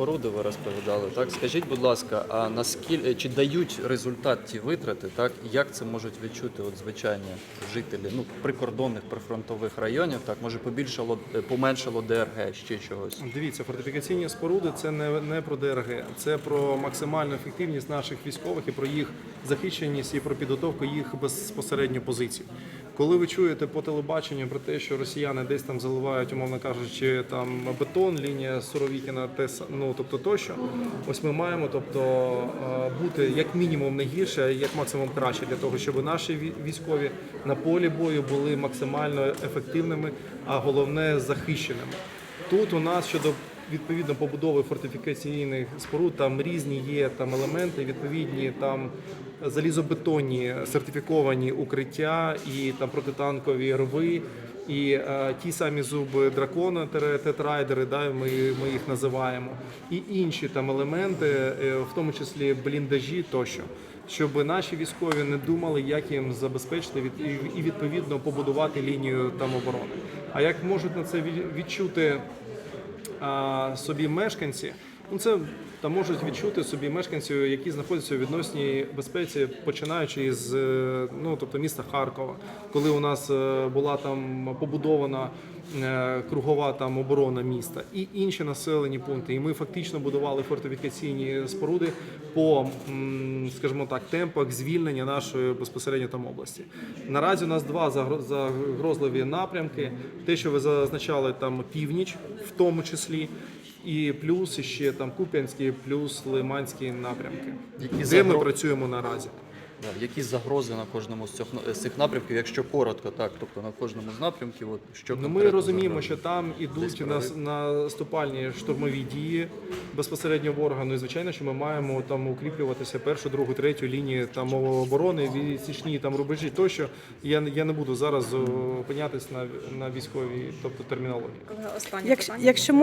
споруди ви розповідали. Так скажіть, будь ласка, а наскільки чи дають результат ті витрати? Так як це можуть відчути от звичайні жителі ну прикордонних прифронтових районів? Так може побільшало е, поменшало ДРГ, ще чогось. Дивіться, фортифікаційні споруди це не, не про ДРГ, це про максимальну ефективність наших військових і про їх захищеність і про підготовку їх безпосередньо позицій. Коли ви чуєте по телебаченню про те, що росіяни десь там заливають, умовно кажучи, там бетон, лінія Суровікіна, с- ну тобто тощо, ось ми маємо тобто е, бути як мінімум не гірше, як максимум краще для того, щоб наші військові на полі бою були максимально ефективними, а головне захищеними. Тут у нас щодо відповідно побудови фортифікаційних споруд там різні є там елементи, відповідні там залізобетонні сертифіковані укриття і там протитанкові рви. І е, ті самі зуби дракона, тетрайдери, да, ми, ми їх називаємо, і інші там елементи, е, в тому числі бліндажі тощо, щоб наші військові не думали, як їм забезпечити від, і- і відповідно побудувати лінію там оборони. А як можуть на це відчути а, собі мешканці, це там можуть відчути собі мешканці, які знаходяться у відносній безпеці, починаючи із е, ну тобто міста Харкова, коли у нас е, була там побудована е, кругова там оборона міста і інші населені пункти. І ми фактично будували фортифікаційні споруди по, скажімо так, темпах звільнення нашої безпосередньо там області. Наразі у нас два загро- загрозливі напрямки. Те, що ви зазначали, там північ, в тому числі. І плюс ще там Куп'янський, плюс Лиманський напрямки, Які де ми працюємо наразі. Да, які загрози на кожному з цих з цих напрямків, якщо коротко, так тобто на кожному з напрямків, от що Ну, ми конкретно розуміємо, загрожує? що там Десь ідуть прорив. на наступальні штурмові дії безпосередньо ворога. Ну і звичайно, що ми маємо там укріплюватися першу, другу, третю лінії там оборони, відсічні там рубежі. Тощо я не- я не буду зараз зупинятись на на військовій, тобто термінології. Колеги, Останнє Якщо, питання. якщо